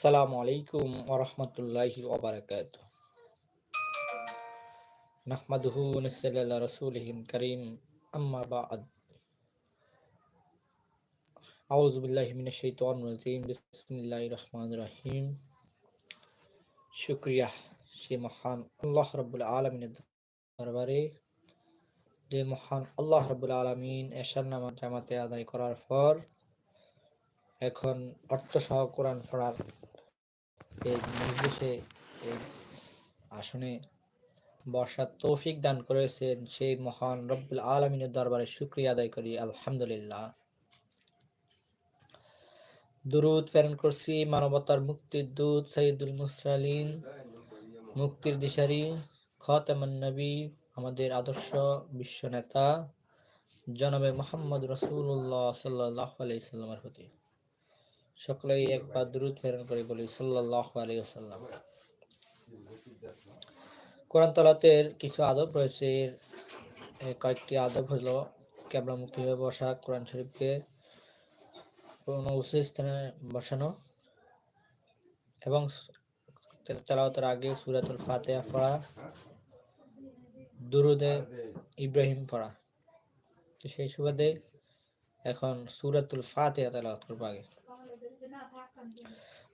আসসালামু আলাইকুম ওরহমতুল্লাহি ওবরাকাত নাহমাদুহু নসাল্লি আলা রাসূলিহিল কারীম, আম্মা বা'দ। আউযু বিল্লাহি মিনাশ শাইতানির রাজীম, বিসমিল্লাহির রহমানির রহিম। শুকরিয়া সে মহান আল্লাহ রাব্বুল আলামিনের দরবারে, যে মহান আল্লাহ রাব্বুল আলামিন এশার নামাজ জামাতে আদায় করার পর এখন অর্থ সহ কোরআন পড়ার এই মজলিসে এই আসনে বর্ষার তৌফিক দান করেছেন সেই মহান রব্বুল আলমিনের দরবারে শুক্রিয়া আদায় করি, আলহামদুলিল্লাহ। দুরুদ প্রেরণ করছি মানবতার মুক্তির দূত সঈদুল মুসরালিন মুক্তির দিশারি, খতামান নবী, আমাদের আদর্শ বিশ্ব নেতা জনাবে মোহাম্মদ রসুল্লাহ সাল্লাহ আলাইসাল্লামের প্রতি। সকলেই একবার দ্রুত প্রেরণ করে বলি সাল্লাহ আলাইসাল্লাম কোরআন তলাতের কিছু আদব রয়েছে। কয়েকটি আদব হলো কেবলামুখী হয়ে বসা, কোরআন শরীফকে কোনো উঁচু স্থানে বসানো এবং তেলাওয়াতের আগে সুরাতুল ফাতেহা পড়া, দুরুদে ইব্রাহিম পড়া। তো সেই সুবাদে এখন সুরাতুল ফাতেহা তেলাওয়াত করব আগে।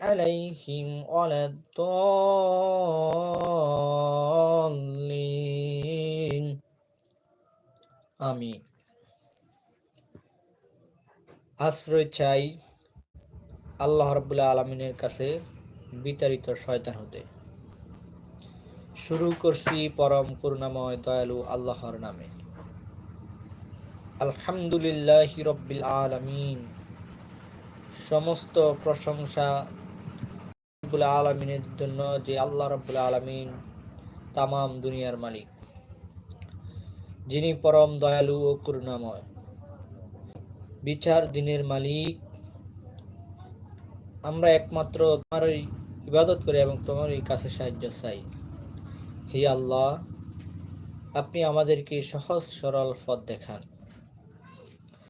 عليهم ولا الضالين আমিন আশ্রয় চাই আল্লাহ রবুল্লা আলমিনের কাছে বিতাড়িত শয়তান হতে শুরু করছি পরম করুণাময় দয়ালু আল্লাহর নামে আলহামদুলিল্লাহ রব্বিল আলমিন সমস্ত প্রশংসা রব্বুল আলমিনের জন্য যে আল্লাহ রব্বুল আলমিন তামাম দুনিয়ার মালিক, যিনি পরম দয়ালু ও করুণাময়। বিচার দিনের মালিক। আমরা একমাত্র তোমারই ইবাদত করি এবং তোমারই কাছে সাহায্য চাই। হে আল্লাহ, আপনি আমাদেরকে সহজ সরল পথ দেখান।